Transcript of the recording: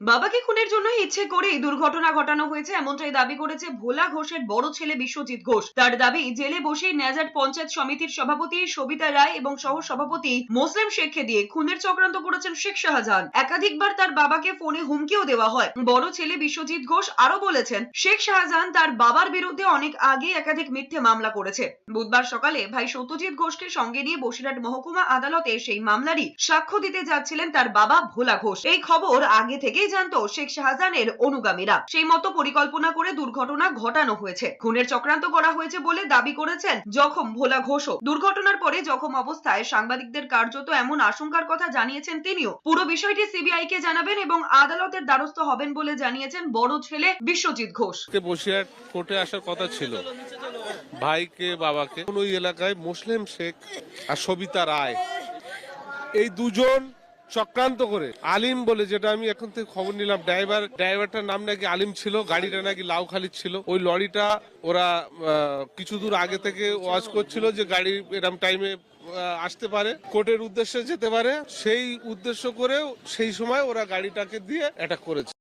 বাবাকে খুনের জন্য ইচ্ছে করেই দুর্ঘটনা ঘটানো হয়েছে, এমনটাই দাবি করেছে ভোলা ঘোষের বড় ছেলে বিশ্বজিৎ ঘোষ। তার দাবি, জেলে বসেই ন্যাজাট পঞ্চায়েত সমিতির সভাপতি সবিতা রায় এবং সহ সভাপতি মোসলেম শেখকে দিয়ে খুনের চক্রান্ত করেছেন শেখ শাহজাহান। একাধিকবার তার বাবাকে ফোনে হুমকিও দেওয়া হয়। বড় ছেলে বিশ্বজিৎ ঘোষ আরও বলেছেন, শেখ শাহজাহান তার বাবার বিরুদ্ধে অনেক আগে একাধিক মিথ্যে মামলা করেছে। বুধবার সকালে ভাই সত্যজিৎ ঘোষকে সঙ্গে নিয়ে বসিরহাট মহকুমা আদালতে সেই মামলারই সাক্ষ্য দিতে যাচ্ছিলেন তার বাবা ভোলা ঘোষ। এই খবর আগে থেকেই জানতো শেখ শাহজাহানের অনুগামীরা। সেই মতো পরিকল্পনা করে দুর্ঘটনা ঘটানো হয়েছে। খুনের চক্রান্ত করা হয়েছে বলে দাবি করেছেন জখম ভোলা ঘোষও। দুর্ঘটনার পরে জখম অবস্থায় সাংবাদিকদের কার্যত এমন আশঙ্কার কথা জানিয়েছেন তিনিও। পুরো বিষয়টি সিবিআই কে জানাবেন এবং আদালতের দ্বারস্থ হবেন বলে জানিয়েছেন বড় ছেলে বিশ্বজিৎ ঘোষ। বসিরহাট কোর্টে আসার কথা ছিল। ভাইকে, বাবাকে। ওই এলাকায় মুসলিম শেখ আর সবিতা রায়। এই দুজন চক্রান্ত করে। আলিম বলে যেটা আমি এখন থেকে খবর নিলাম, ড্রাইভার, ড্রাইভারটার নাম নাকি আলিম ছিল, গাড়িটা নাকি লাউখালি ছিল। ওই লরিটা ওরা কিছু দূর আগে থেকে ওয়াজ করছিল যে গাড়ি এরম টাইমে আসতে পারে। কোর্টের উদ্দেশ্যে যেতে পারে। সেই উদ্দেশ্য করেও সেই সময় ওরা গাড়িটাকে দিয়ে অ্যাটাক করেছে।